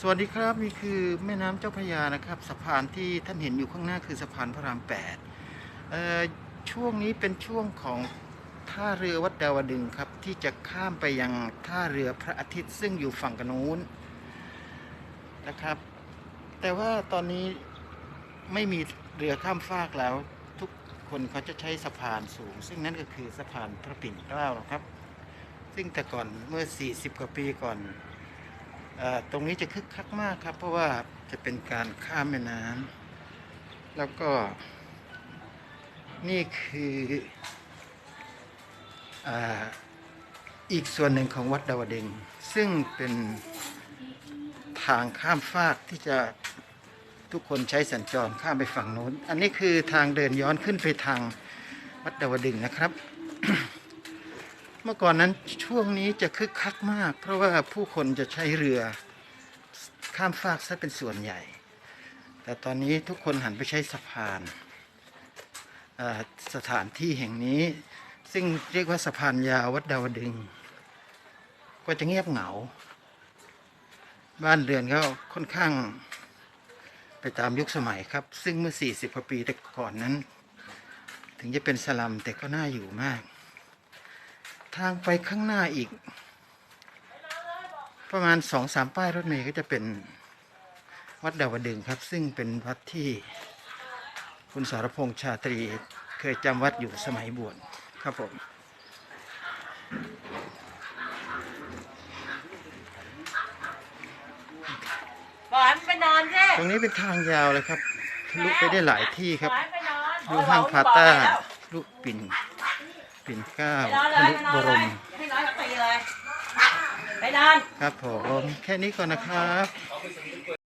สวัสดีครับนี่คือแม่น้ำเจ้าพระยานะครับสะพานที่ท่านเห็นอยู่ข้างหน้าคือสะพานพระราม8เอ่อช่วงนี้เป็นช่วงของท่าเรือวัดดาวดึงครับ ที่จะข้ามไปยังท่าเรือพระอาทิตย์ซึ่งอยู่ฝั่งกันนู้นนะครับ แต่ว่าตอนนี้ไม่มีเรือข้ามฟากแล้ว ทุกคนเขาจะใช้สะพานสูง ซึ่งนั่นก็คือสะพานพระปิ่นเกล้าครับ ซึ่งแต่ก่อนเมื่อ 40 กว่าปีก่อน ตรงนี้จะคึกคักมากครับ เพราะว่าจะเป็นการข้ามแม่น้ำแล้วก็นี่คือออีกส่วนหนึ่งของวัดดาวดึงซึ่งเป็นทางข้ามฟากที่จะทุกคนใช้สัญจรข้ามไปฝั่งโน้น อันนี้คือทางเดินย้อนขึ้นไปทางวัดดาวดึงนะครับ เมื่อก่อนนั้นช่วงนี้จะคึกคักมาก เพราะว่าผู้คนจะใช้เรือข้ามฟากซะเป็นส่วนใหญ่ แต่ตอนนี้ทุกคนหันไปใช้สะพานสถานที่แห่งนี้ ซึ่งเรียกว่าสะพานยาววัดดาวดึง ก็จะเงียบเหงา บ้านเรือนก็ค่อนข้างไปตามยุคสมัยครับ ซึ่งเมื่อ 40กว่าปีแต่ก่อนนั้น ถึงจะเป็นสลัมแต่ก็น่าอยู่มาก ทางไปข้างหน้าอีก ประมาณสองสามป้ายรถเมล์ก็จะเป็นวัดดาวดึงส์ครับ ซึ่งเป็นวัดที่คุณสรพงษ์ชาตรีเคยจำวัดอยู่สมัยบวชครับผมปล่อยมันไปนอนสิตรงนี้เป็นทางยาวเลยครับทะลุไปได้หลายที่ครับปล่อยมันไปนอน ดูห้างพาต้าลูกปิ่น ปิ่นเกล้าไปนอนทะเลยลุไปนบอนรเลยมให้น้อยกับตีเลยไปนอนครับผมแค่นี้ก่อนนะครับ